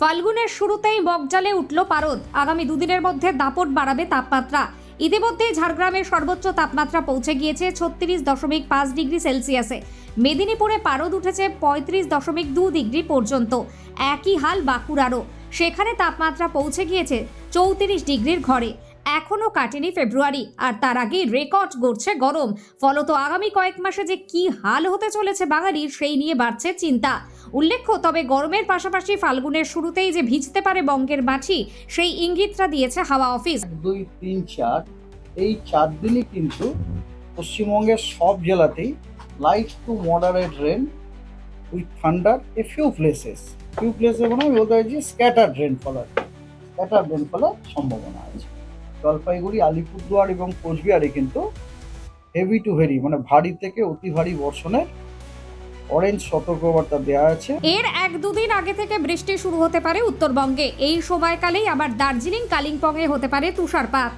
ফাল্গুনের শুরুতেই বকজালে উঠল পারদ। আগামী দুদিনের মধ্যে দাপট বাড়াবে তাপমাত্রা। ইতিমধ্যে ঝাড়গ্রামের সর্বোচ্চ তাপমাত্রা পৌঁছে গিয়েছে ছত্রিশ দশমিক পাঁচ ডিগ্রি সেলসিয়াসে। মেদিনীপুরে পারদ উঠেছে পঁয়ত্রিশ দশমিক দু ডিগ্রি পর্যন্ত। একই হাল বাঁকুড়ারও। সেখানে তাপমাত্রা পৌঁছে গিয়েছে চৌত্রিশ ডিগ্রির ঘরে। এখনও কাটেনি ফেব্রুয়ারি, আর তার আগেই রেকর্ড গড়ছে গরম। ফলত আগামী কয়েক মাসে যে কি হাল হতে চলেছে বাঙালির, সেই নিয়ে বাড়ছে চিন্তা। উল্লেখ্য, তবে গরমের পাশাপাশি ফাল্গুনের শুরুতেই যে ভিজতে পারে বঙ্গের মাছি সেই ইঙ্গিতটা দিয়েছে হাওয়া অফিস। দুই, তিন, চার, এই চার দিনই কিন্তু পশ্চিমবঙ্গের সব জেলাতেই light to moderate rain with thunder a few places few প্লেসে মানে বলতে চাইছি স্ক্যাটার রেন ফলার স্ক্যাটার রেন ফলার সম্ভাবনা আছে। জলপাইগুড়ি, আলিপুরদুয়ার এবং কোচবিহারে কিন্তু হেভি টু ভেরি মানে ভারী থেকে অতি ভারী বর্ষণের অরেঞ্জ সতর্কবার্তা দেওয়া আছে। এর এক দুদিন আগে থেকে বৃষ্টি শুরু হতে পারে উত্তরবঙ্গে। এই সময়কালেই আবার দার্জিলিং, কালিম্পংয়ে হতে পারে তুষারপাত।